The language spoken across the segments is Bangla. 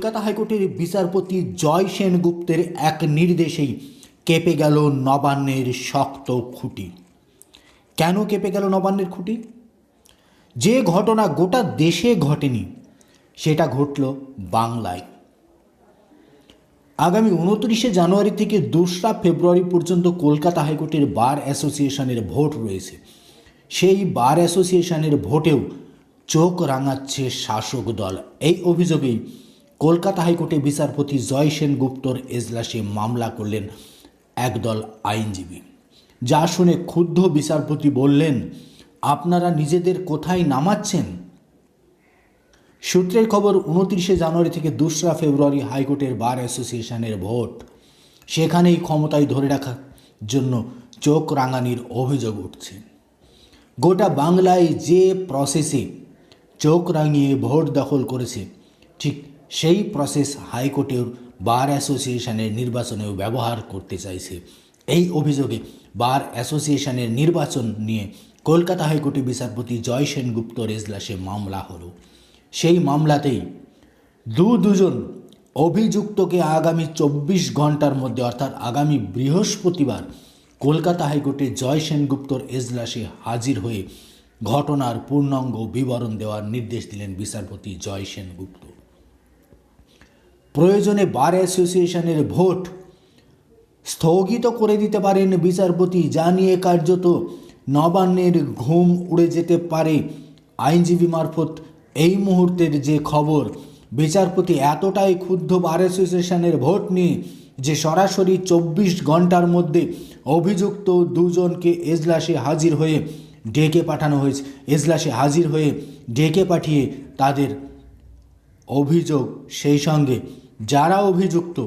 কলকাতা হাইকোর্টের বিচারপতি জয় সেনগুপ্তের এক নির্দেশেই কেঁপে গেল নবান্নের শক্ত খুঁটি। কেন কেঁপে গেল নবান্নের খুঁটি? যে ঘটনা গোটা দেশে ঘটেনি, সেটা ঘটল বাংলায়। আগামী উনত্রিশে জানুয়ারি থেকে দোসরা ফেব্রুয়ারি পর্যন্ত কলকাতা হাইকোর্টের বার অ্যাসোসিয়েশনের ভোট রয়েছে। সেই বার অ্যাসোসিয়েশনের ভোটেও চোখ রাঙাচ্ছে শাসক দল। এই অভিযোগেই কলকাতা হাইকোর্টে বিচারপতি জয় সেনগুপ্তর এজলাসে মামলা করলেন একদল আইনজীবী। যা শুনে ক্ষুব্ধ বিচারপতি বললেন, আপনারা নিজেদের কোথায় নামাচ্ছেন? সূত্রের খবর, উনত্রিশে জানুয়ারি থেকে দোসরা ফেব্রুয়ারি হাইকোর্টের বার অ্যাসোসিয়েশনের ভোট। সেখানেই ক্ষমতায় ধরে রাখার জন্য চোখ রাঙানির অভিযোগ উঠছে। গোটা বাংলায় যে প্রসেসে চোখ রাঙিয়ে ভোট দখল করেছে, ঠিক সেই প্রসেস হাইকোর্টের বার অ্যাসোসিয়েশনের নির্বাচনেও ব্যবহার করতে চাইছে। এই অভিযোগে বার অ্যাসোসিয়েশনের নির্বাচন নিয়ে কলকাতা হাইকোর্টে বিচারপতি জয় সেনগুপ্তর এজলাসে মামলা হলো। সেই মামলাতেই দু দুজন অভিযুক্তকে আগামী চব্বিশ ঘণ্টার মধ্যে, অর্থাৎ আগামী বৃহস্পতিবার কলকাতা হাইকোর্টে জয় সেনগুপ্তর এজলাসে হাজির হয়ে ঘটনার পূর্ণাঙ্গ বিবরণ দেওয়ার নির্দেশ দিলেন বিচারপতি জয় সেনগুপ্ত। প্রয়োজনে বার অ্যাসোসিয়েশনের ভোট স্থগিত করে দিতে পারেন বিচারপতি যা নিয়ে কার্যত নবান্নের ঘুম উড়ে যেতে পারে আইনজীবী মারফত। এই মুহূর্তের যে খবর, বিচারপতি এতটাই ক্ষুব্ধ বার অ্যাসোসিয়েশনের ভোট নিয়ে যে সরাসরি চব্বিশ ঘণ্টার মধ্যে অভিযুক্ত দুজনকে এজলাসে হাজির হয়ে ডেকে পাঠানো হয়েছে এজলাসে হাজির হয়ে ডেকে পাঠিয়ে তাদের অভিযোগ সেই সঙ্গে যারা অভিযুক্ত,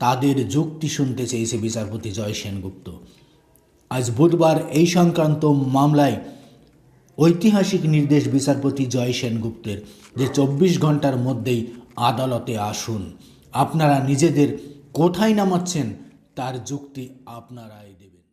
তাদের যুক্তি শুনতে চেয়েছে বিচারপতি জয় সেনগুপ্ত। আজ বুধবার এই সংক্রান্ত মামলায় ঐতিহাসিক নির্দেশ বিচারপতি জয় সেনগুপ্তের যে চব্বিশ ঘণ্টার মধ্যেই আদালতে আসুন। আপনারা নিজেদের কোথায় নামাচ্ছেন, তার যুক্তি আপনারাই দেবেন।